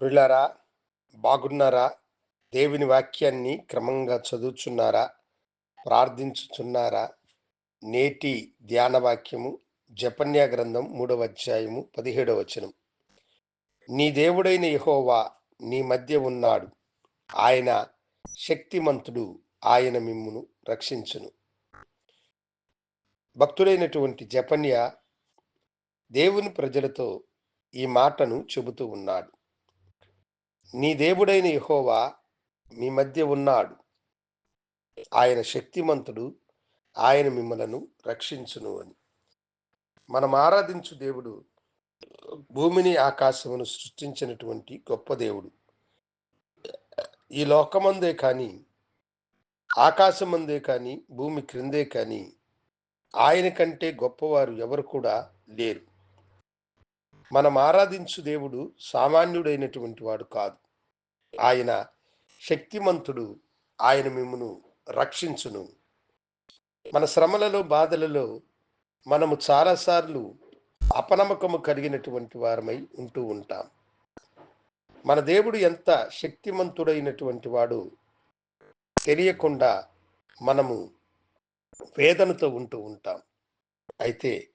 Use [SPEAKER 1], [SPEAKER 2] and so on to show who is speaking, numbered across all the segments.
[SPEAKER 1] ప్రియులారా బాగున్నారా? దేవుని వాక్యాన్ని క్రమంగా చదువుచున్నారా? ప్రార్థించుచున్నారా? నేటి ధ్యాన వాక్యము జపన్యా గ్రంథం మూడవ అధ్యాయము పదిహేడవ వచనం. నీ దేవుడైన యహోవా నీ మధ్య ఉన్నాడు. ఆయన శక్తిమంతుడు ఆయన మిమ్మును రక్షించును. భక్తుడైనటువంటి జపన్య దేవుని ప్రజలతో ఈ మాటను చెబుతూ ఉన్నాడు. నీ దేవుడైన యహోవా మీ మధ్య ఉన్నాడు. ఆయన శక్తిమంతుడు. ఆయన మిమ్మలను రక్షించును అని. మనం ఆరాధించు దేవుడు భూమిని ఆకాశమును సృష్టించినటువంటి గొప్ప దేవుడు. ఈ లోకమందే కానీ ఆకాశమందే కానీ భూమి క్రిందే కానీ ఆయన కంటే గొప్పవారు ఎవరు కూడా లేరు. మనం ఆరాధించు దేవుడు సామాన్యుడైనటువంటి వాడు కాదు. ఆయన శక్తిమంతుడు ఆయన మిమ్మను రక్షించును. మన శ్రమలలో బాధలలో మనము చాలాసార్లు అపనమ్మకము కలిగినటువంటి వారమై ఉంటూ ఉంటాం. మన దేవుడు ఎంత శక్తిమంతుడైనటువంటి వాడు తెలియకుండా మనము వేదనతో ఉంటూ ఉంటాం. అయితే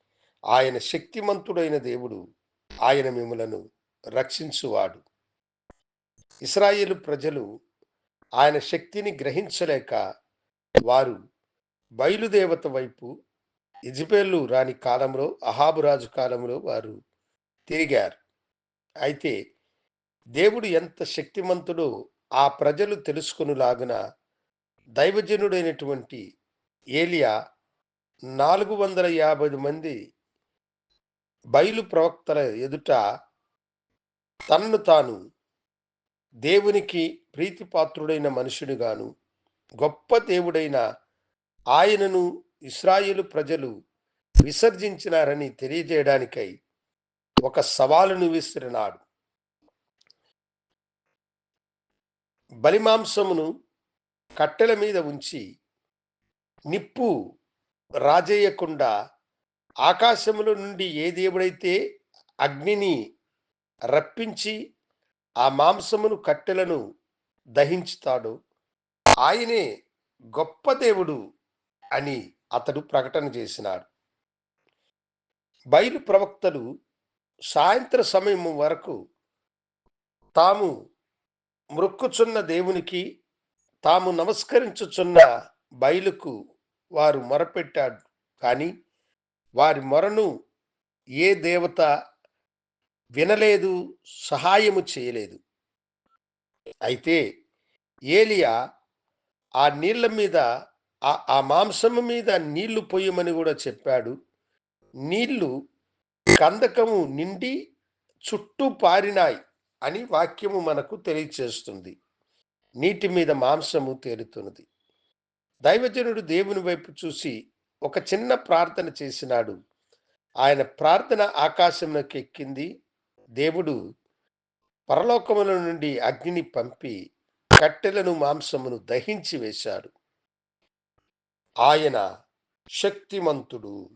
[SPEAKER 1] ఆయన శక్తిమంతుడైన దేవుడు ఆయన మిమ్మలను రక్షించువాడు. ఇస్రాయేలు ప్రజలు ఆయన శక్తిని గ్రహించలేక వారు బయలుదేవత వైపు ఇజిబేలు రాని కాలంలో అహాబురాజు కాలంలో వారు తిరిగారు. అయితే దేవుడు ఎంత శక్తిమంతుడో ఆ ప్రజలు తెలుసుకునిలాగున దైవజనుడైనటువంటి ఏలియా నాలుగు వందల యాభై మంది బయలు ప్రవక్తల ఎదుట తనను తాను దేవునికి ప్రీతిపాత్రుడైన మనుషుడుగాను గొప్ప దేవుడైన ఆయనను ఇస్రాయేలు ప్రజలు విసర్జించినారని తెలియజేయడానికై ఒక సవాలును విసిరినాడు బలిమాంసమును కట్టెల మీద ఉంచి నిప్పు రాజేయకుండా ఆకాశముల నుండి ఏ దేవుడైతే అగ్నిని రప్పించి ఆ మాంసమును కట్టెలను దహించుతాడో ఆయనే గొప్ప దేవుడు అని అతడు ప్రకటన చేసినాడు. బయలు ప్రవక్తలు సాయంత్ర సమయం వరకు తాము మృక్కుచున్న దేవునికి తాము నమస్కరించుచున్న బయలుకు వారు మొరపెట్టాడు కానీ వారి మొరను ఏ దేవత వినలేదు సహాయము చేయలేదు. అయితే ఏలియా ఆ నీళ్ళ మీద ఆ ఆ మాంసము మీద నీళ్ళు పొయ్యమని కూడా చెప్పాడు. నీళ్ళు కందకము నిండి చుట్టూ పారినాయి అని వాక్యము మనకు తెలియచేస్తుంది. నీటి మీద మాంసము తేలుతున్నది. దైవజనుడు దేవుని వైపు చూసి ఒక చిన్న ప్రార్థన చేసినాడు. ఆయన ప్రార్థన ఆకాశంలోకి ఎక్కింది. దేవుడు పరలోకముల నుండి అగ్నిని పంపి కట్టెలను మాంసమును దహించి వేశాడు. ఆయన శక్తిమంతుడు.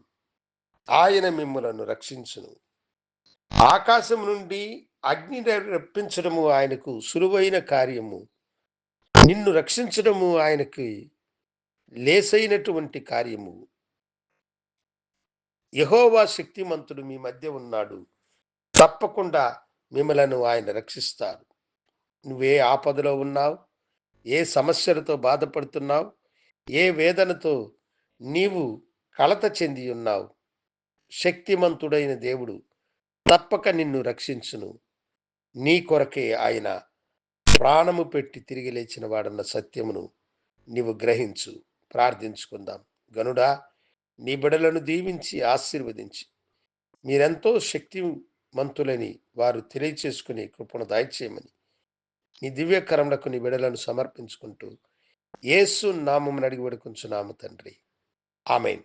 [SPEAKER 1] ఆయన మిమ్మలను రక్షించును. ఆకాశం నుండి అగ్ని రప్పించడము ఆయనకు సులువైన కార్యము. నిన్ను రక్షించడము ఆయనకి లేసైనటువంటి కార్యము. యహోవా శక్తిమంతుడు మీ మధ్య ఉన్నాడు. తప్పకుండా మిమ్మలను ఆయన రక్షిస్తారు. నువ్వే ఆపదలో ఉన్నావు. ఏ సమస్యలతో బాధపడుతున్నావు? ఏ వేదనతో నీవు కలత చెంది ఉన్నావు? శక్తిమంతుడైన దేవుడు తప్పక నిన్ను రక్షించును. నీ కొరకే ఆయన ప్రాణము పెట్టి తిరిగి లేచిన వాడన్న సత్యమును నీవు గ్రహించు. ప్రార్థించుకుందాం. గనుడా నీ బిడలను దీవించి ఆశీర్వదించి. మీరెంతో శక్తిమంతులని వారు తెలియచేసుకుని కృపను దాయిచేయమని. నీ దివ్యకరములకు నీ బిడలను సమర్పించుకుంటూ యేసు నామమును అడిగి వేడుకుంటున్నాము తండ్రి. ఆమెన్.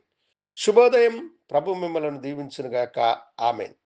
[SPEAKER 1] శుభోదయం. ప్రభు మిమ్మలను దీవించునుగాక. ఆమెన్.